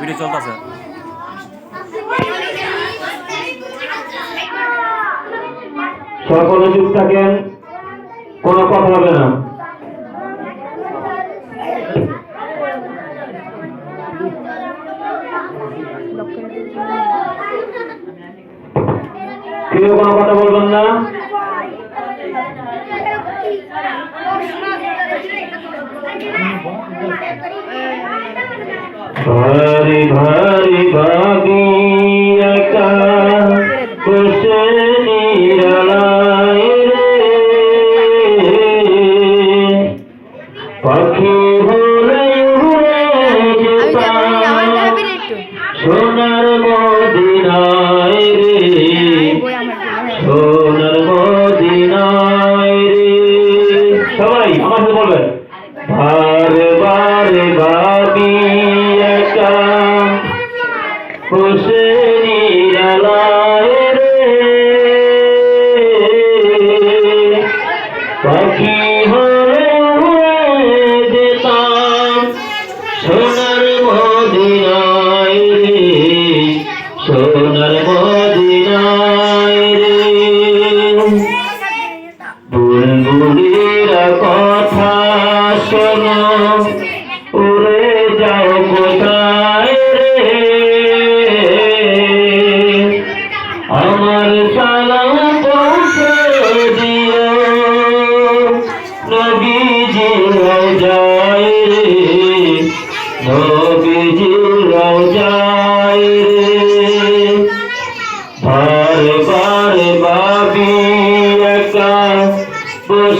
Video চলতেছে। সকলে চুপ থাকেন কোনো কথা হবে না। কেউ কোনো কথা বলবেন না? ভারি ভারি ভাবি একা বসে নিরালায় বসে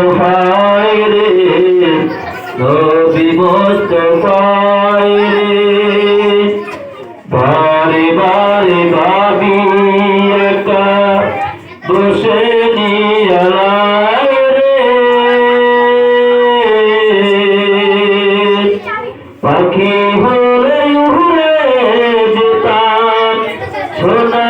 মুস্তফায় রে, নবী মুস্তফায় রে। বারে বারে ভাবি একা, বসে নিরালায় রে। পাখি হলে উড়ে যেতাম সোনার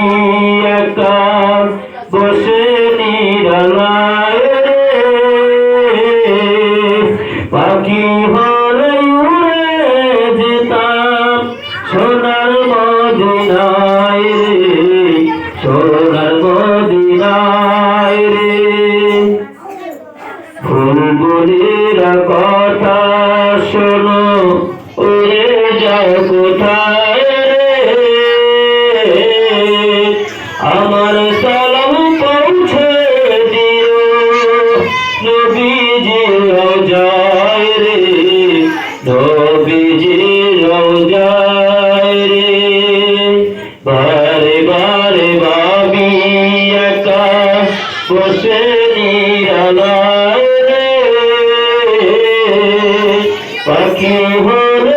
হলে উড়ে যেতাম সোনার রে সোনার মদিনায় রে ফুলগুলিরা কথা শোনো উড়ে যায় কোথায়? বারে বারে ভাবি একা বসে নিরালায় রে। পাখি হয়ে